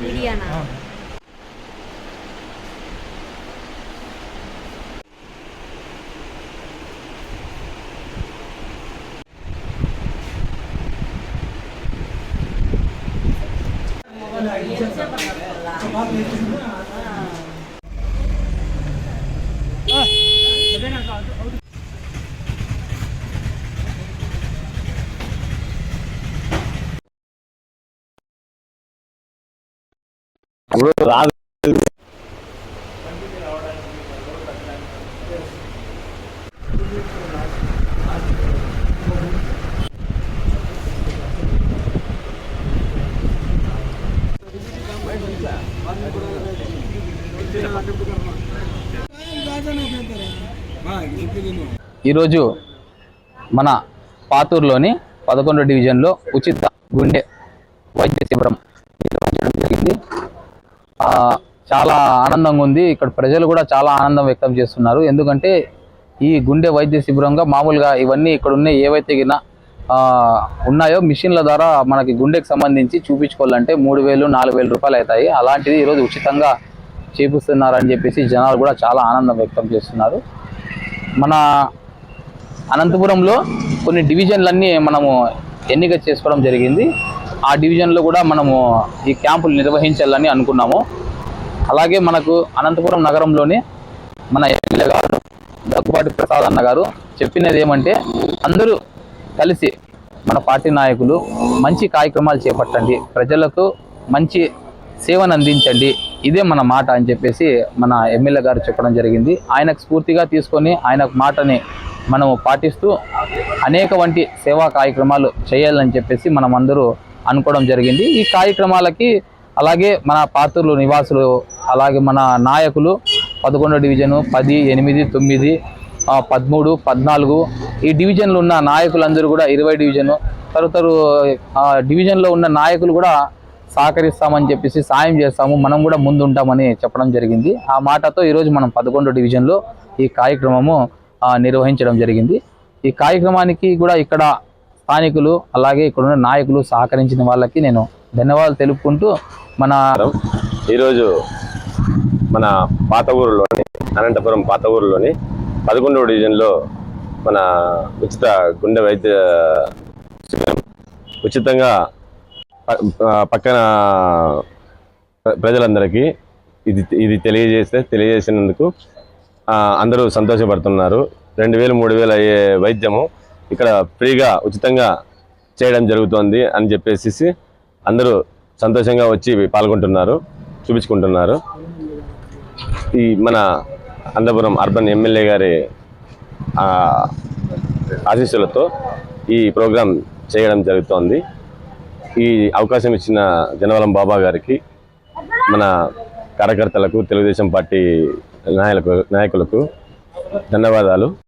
ఏం ఏం చేస్తున్నారు వీడియో మీడియానా ఈరోజు మన పాతూరులోని పదకొండో డివిజన్లో ఉచిత గుండె వైద్య శిబిరం నిర్వహించడం జరిగింది. చాలా ఆనందంగా ఉంది. ఇక్కడ ప్రజలు కూడా చాలా ఆనందం వ్యక్తం చేస్తున్నారు. ఎందుకంటే ఈ గుండె వైద్య శిబిరంగా మామూలుగా ఇవన్నీ ఇక్కడ ఉన్న ఏవైతే ఉన్నాయో మిషన్ల ద్వారా మనకి గుండెకి సంబంధించి చూపించుకోవాలంటే మూడు వేలు నాలుగు వేలు రూపాయలు అవుతాయి. అలాంటిది ఈరోజు ఉచితంగా చేపిస్తున్నారని చెప్పేసి జనాలు కూడా చాలా ఆనందం వ్యక్తం చేస్తున్నారు. మన అనంతపురంలో కొన్ని డివిజన్లన్నీ మనము ఎన్నిక చేసుకోవడం జరిగింది. ఆ డివిజన్లో కూడా మనము ఈ క్యాంపులు నిర్వహించాలని అనుకున్నాము. అలాగే మనకు అనంతపురం నగరంలోని మన ఎమ్మెల్యే గారు దగ్గుబాటి ప్రసాద్ అన్న గారు చెప్పినది ఏమంటే అందరూ కలిసి మన పార్టీ నాయకులు మంచి కార్యక్రమాలు చేపట్టండి ప్రజలకు మంచి సేవను అందించండి ఇదే మన మాట అని చెప్పేసి మన ఎమ్మెల్యే గారు చెప్పడం జరిగింది. ఆయనకు స్ఫూర్తిగా తీసుకొని ఆయన మాటని మనము పాటిస్తూ అనేక వంటి సేవా కార్యక్రమాలు చేయాలని చెప్పేసి మనం అందరూ అనుకోవడం జరిగింది. ఈ కార్యక్రమాలకి అలాగే మన పాత్రలు నివాసులు అలాగే మన నాయకులు పదకొండో డివిజను పది ఎనిమిది తొమ్మిది పదమూడు పద్నాలుగు ఈ డివిజన్లో ఉన్న నాయకులందరూ కూడా ఇరవై డివిజను తరుతరు ఆ, డివిజన్లో ఉన్న నాయకులు కూడా సహకరిస్తామని చెప్పేసి సాయం చేస్తాము మనం కూడా ముందు ఉంటామని చెప్పడం జరిగింది. ఆ మాటతో ఈరోజు మనం పదకొండో డివిజన్లో ఈ కార్యక్రమము నిర్వహించడం జరిగింది. ఈ కార్యక్రమానికి కూడా ఇక్కడ స్థానికులు అలాగే ఇక్కడ ఉన్న నాయకులు సహకరించిన వాళ్ళకి నేను ధన్యవాదాలు తెలుపుకుంటూ మన ఈరోజు మన పాత ఊరులోని అనంతపురం పాత ఊరులోని పదకొండవ డివిజన్లో మన ఉచిత గుండె వైద్య శిబిరం ఉచితంగా పక్కన ప్రజలందరికీ ఇది ఇది తెలియజేస్తే తెలియజేసినందుకు అందరూ సంతోషపడుతున్నారు. రెండు వేలు మూడు వేలు అయ్యే వైద్యము ఇక్కడ ఫ్రీగా ఉచితంగా చేయడం జరుగుతోంది అని చెప్పేసి అందరూ సంతోషంగా వచ్చి పాల్గొంటున్నారు చూపించుకుంటున్నారు. ఈ మన అందపురం అర్బన్ ఎమ్మెల్యే గారి ఆశీస్సులతో ఈ ప్రోగ్రాం చేయడం జరుగుతోంది. ఈ అవకాశం ఇచ్చిన జనవలం బాబా గారికి మన కార్యకర్తలకు తెలుగుదేశం పార్టీ నాయకులకు నాయకులకు ధన్యవాదాలు.